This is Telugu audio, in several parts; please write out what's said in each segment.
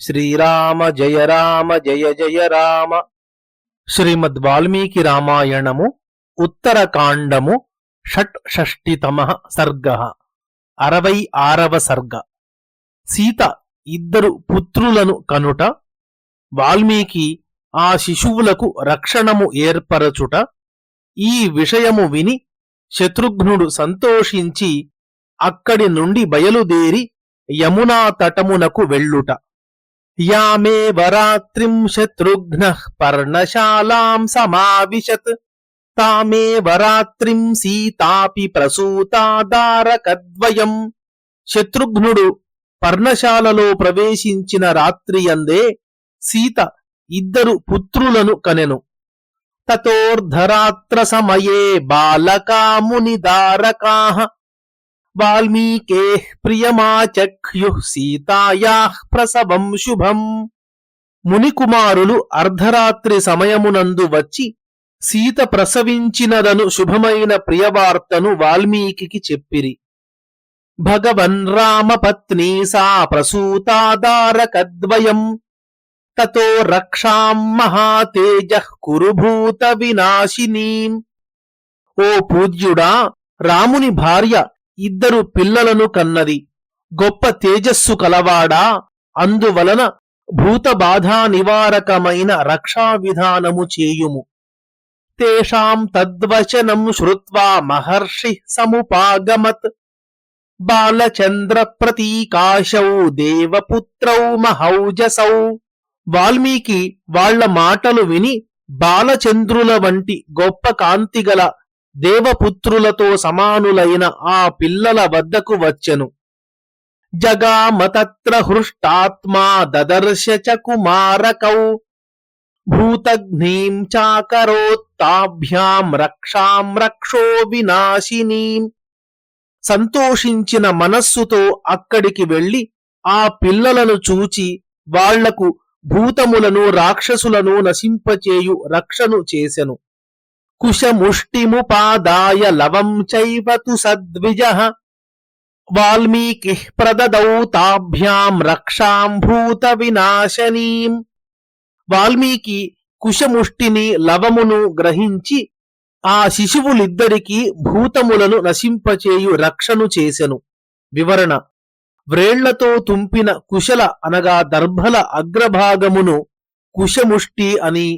శ్రీరామ జయ రామ జయ జయ రామ. శ్రీమద్ వాల్మీకి రామాయణము ఉత్తరకాండము షట్ షష్టితమ సర్గ. అరవై ఆరవ సర్గ. సీత ఇద్దరు పుత్రులను కనుట వాల్మీకి ఆ శిశువులకు రక్షణము ఏర్పరచుట ఈ విషయము విని శత్రుఘ్నుడు సంతోషించి అక్కడి నుండి బయలుదేరి యమునా తటమునకు వెళ్ళుట. యామేవ రాత్రిం శత్రుఘ్న పర్ణశాలాం సమావిశత్ తామేవ రాత్రిం సీతాపి ప్రసూతాదారకద్వయం శత్రుఘ్నుడు పర్ణశాలలో ప్రవేశించిన రాత్రి అందే సీత ఇద్దరు పుత్రులను కనెను। తతోర్ధరాత్ర సమయే బాలకాముని బాలకామునిదారకా వాల్మీకే ప్రియమాచఖ్యు సీతాయాః ప్రసవం శుభం. మునికుమారులు అర్ధరాత్రి సమయమునందు వచ్చి సీత ప్రసవించినదను శుభమైన ప్రియవార్తను వాల్మీకి చెప్పిరి. భగవన్ రామపత్నీ సా ప్రసూతాదారకద్వయం తతో రక్షాం మహాతేజ కురుభూత వినాశినీం. ఓ పూజ్యుడా రాముని భార్య ఇద్దరు పిల్లలను కన్నది. గొప్ప తేజస్సు కలవాడా? అందువలన భూతబాధా నివారకమైన రక్షా విధానము చేయుము. తేషాం తద్వచనం శ్రుత్వా మహర్షి సముపాగమత్. బాలచంద్ర ప్రతీకాశౌ దేవపుత్రౌ మహౌజసౌ. వాల్మీకి వాళ్ళ మాటలు విని బాలచంద్రుల వంటి గొప్ప కాంతిగల దేవపుత్రులతో సమానులైన ఆ పిల్లల వద్దకు వచ్చెను. జగామతత్ర హృష్టాత్మా దదర్శ చ కుమారకౌ. భూతఘ్నీం చాకరోత్తాభ్యాం రక్షాం రక్షో వినాశినీం. సంతోషించిన మనస్సుతో అక్కడికి వెళ్ళి ఆ పిల్లలను చూచి వాళ్ళకు భూతములను రాక్షసులను నశింపచేయు రక్షను చేసెను. కుశముష్టిముపాదాయ లవం చైవ తు సద్విజ వాల్మీకి ప్రదదౌ తాభ్యాం రక్షాం భూత వినాశనీం వాల్మీకి కుశముష్టిని లవమును గ్రహించి ఆ శిశువులిద్దరికీ భూతములను నశింపచేయు రక్షను చేసెను. వివరణ. వ్రేళ్ళతో తుంపిన కుశల అనగా దర్భల అగ్రభాగమును కుశముష్టి అని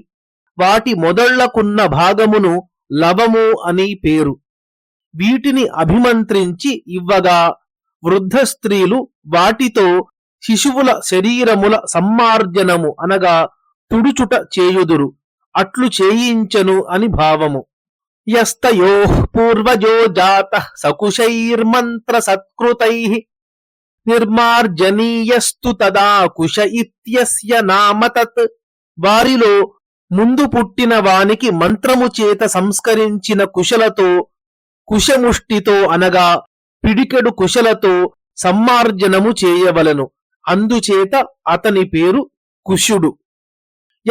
వాటి మొదళ్ళకున్న భాగమును లవము అని పేరు. వీటిని అభిమంత్రించి ఇవ్వగా వృద్ధ స్త్రీలు వాటితో శిశువుల శరీరముల సమ్మార్జనము అనగా తుడుచుట చేయుదురు. అట్లు చేయించను అని భావము. యస్తయో పూర్వజో జాత సకుశైర్మంత్ర సత్కృతై నిర్మార్జనీయస్తు తదా కుశ ఇత్యస్య నామ తత్. వారిలో ముందు పుట్టిన వానికి మంత్రము చేత సంస్కరించిన కుశలతో కుశముష్టితో అనగా పిడికెడు కుశలతో సమ్మార్జనము చేయవలను. అందుచేత అతని పేరు కుశుడు.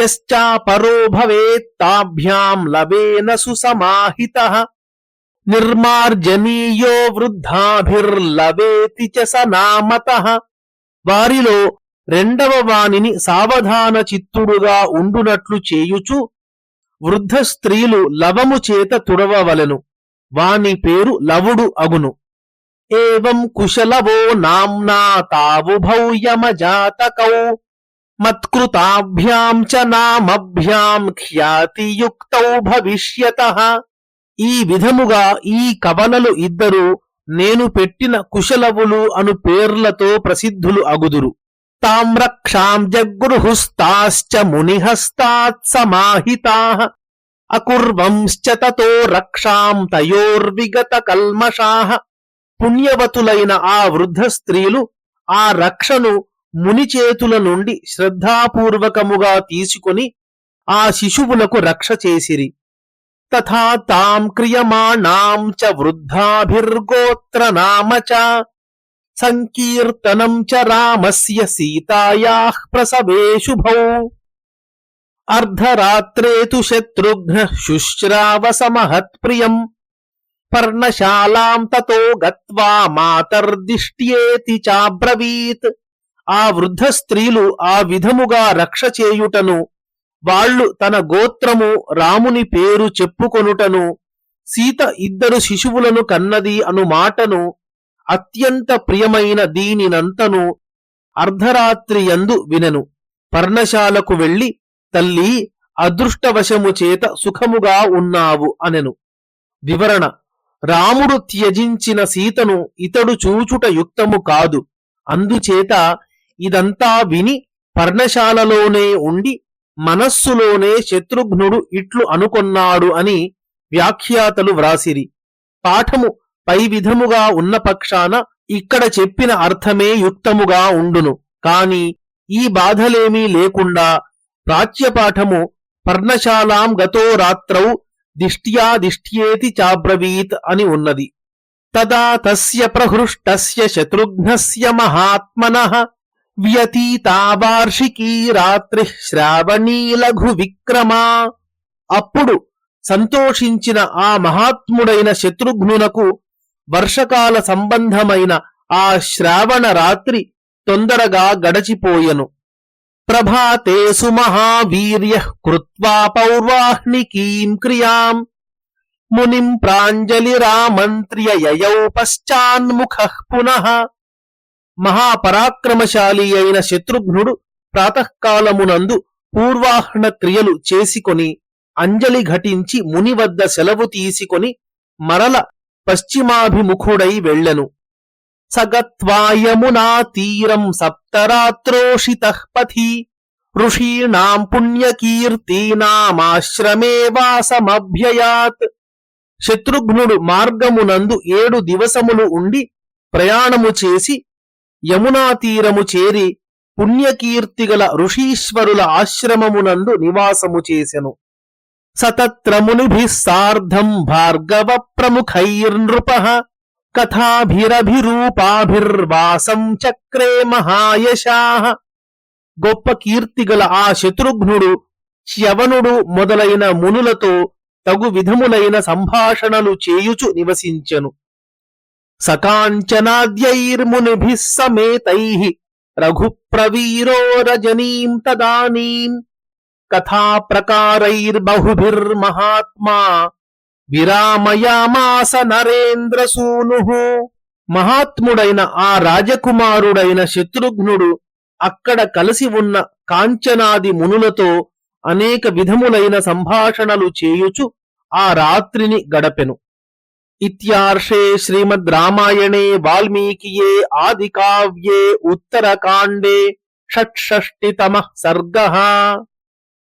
యశ్చాపరో భవేత్తాభ్యాం లవేన సుసమాహిత. నిర్మార్జనీయో వృద్ధాభిర్లవేతి చ సనామత వారిలో రెండవ వానిని సావధాన చిత్తుడుగా ఉండునట్లు చేయుచు వృద్ధ స్త్రీలు లవము చేత తుడవవలెను. వాని పేరు లవుడు అగును. ఏవం కుశలవో నామ్నా తావుభౌ జాతకౌ. మత్కృతాభ్యాం చ నామభ్యాం ఖ్యాతియుక్తౌ భవిష్యత. ఈ విధముగా ఈ కవలలు ఇద్దరు నేను పెట్టిన కుశలవులు అను పేర్లతో ప్రసిద్ధులు అగుదురు. తాం రక్షాం జగృహుస్తాశ్చ మునిహస్తాత్ సమాహితా. అకుర్వంశ్చ తతో రక్షాం తయోర్విగత కల్మషాః. పుణ్యవతులైన ఆ వృద్ధ స్త్రీలు ఆ రక్షను ముని చేతుల నుండి శ్రద్ధాపూర్వకముగా తీసుకొని ఆ శిశువులకు రక్ష చేసిరి. తథా తాం క్రియమాణాం చ వృద్ధాభిర్గోత్ర నామ చ. సంకీర్తనం చ రామస్య సీతాయా ప్రసవే శుభౌ అర్ధరాత్రే తు శత్రుఘ్న శుశ్రావసమహత్ప్రియం. పర్ణశాలాం తతో గత్వా మాతర్దిష్ట్యేతి చాబ్రవీత్. ఆ వృద్ధ స్త్రీలు ఆ విధముగా రక్ష చేయుటను వాళ్ళు తన గోత్రము రాముని పేరు చెప్పుకొనుటను సీత ఇద్దరు శిశువులను కన్నది అను మాటను అత్యంత ప్రియమైన దీనినంతను అర్ధరాత్రి యందు వినెను. పర్ణశాలకు వెళ్ళి తల్లి అదృష్టవశము చేత సుఖముగా ఉన్నావు అనెను. వివరణ. రాముడు త్యజించిన సీతను ఇతడు చూచుట యుక్తము కాదు. అందుచేత ఇదంతా విని పర్ణశాలలోనే ఉండి మనస్సులోనే శత్రుఘ్నుడు ఇట్లు అనుకొన్నాడు అని వ్యాఖ్యాతలు వ్రాసిరి. పాఠము పై విధముగా ఉన్న పక్షాన ఇక్కడ చెప్పిన అర్థమే యుక్తముగా ఉండును. కాని ఈ బాధలేమీ లేకుండా ప్రాచ్యపాఠము పర్ణశాలాం గతో రాత్రౌ దిష్ట్యా దిష్ట్యేతి చాబ్రవీత్ అని ఉన్నది. తదా తస్య ప్రహృష్టస్య శత్రుఘ్నస్య మహాత్మన వ్యతీతావార్షికీ రాత్రి శ్రావణీ లఘు విక్రమా. అప్పుడు సంతోషించిన ఆ మహాత్ముడైన శత్రుఘ్నునకు వర్షకాల సంబంధమైన ఆ శ్రావణ రాత్రి తొందరగా గడచిపోయెను. ప్రభాతేసు మహావీర్య కృత్వా పౌర్వాహ్నికీం క్రియాం. మునిం ప్రాంజలిరామంత్ర్య యయౌ పశ్చాన్ముఖ పునః. మహాపరాక్రమశాలి అయిన శత్రుఘ్నుడు ప్రాతకాలమునందు పూర్వాహ్న క్రియలు చేసికొని అంజలి ఘటించి ముని వద్ద సెలవు తీసుకొని మరల పశ్చిమాభిముఖుడై వెళ్ళెను. సగత్వాయమునా తీరం సప్తరాత్రోషిత పథి. ఋషీణాం పుణ్యకీర్తీనామాశ్రమే వాసమభ్యయాత్. శత్రుఘ్నుడు మార్గమునందు ఏడు దివసములు ఉండి ప్రయాణము చేసి యమునా తీరము చేరి పుణ్యకీర్తిగల ఋషీశ్వరుల ఆశ్రమమునందు నివాసము చేసెను. సతత్ర మునిభిः సార్ధం భార్గవ ప్రముఖైర్నృప కథాభిరభిరూపాభిర్వాసం చక్రే మహాయశాః గొప్ప కీర్తిగల ఆ శత్రుఘ్నుడు శ్యవనుడు మొదలైన మునులతో తగు విధములైన సంభాషణలు చేయుచు నివసించెను. సకాంచనాద్యైర్మునిభిः సమేతైః రఘుప్రవీరో రజనీం తదానీం। కథాప్రకారైర్బహుభిర్మహాత్మా విరామయామాస నరేంద్రసూను మహాత్ముడైన ఆ రాజకుమారుడైన శత్రుఘ్నుడు అక్కడ కలిసి ఉన్న కాంచనాది మునులతో అనేక విధములైన సంభాషణలు చేయుచు ఆ రాత్రిని గడపెను. ఇత్యార్షే శ్రీమద్ రామాయణే వాల్మీకియే ఆది కావ్యే ఉత్తరకాండే షట్షష్టితమ సర్గ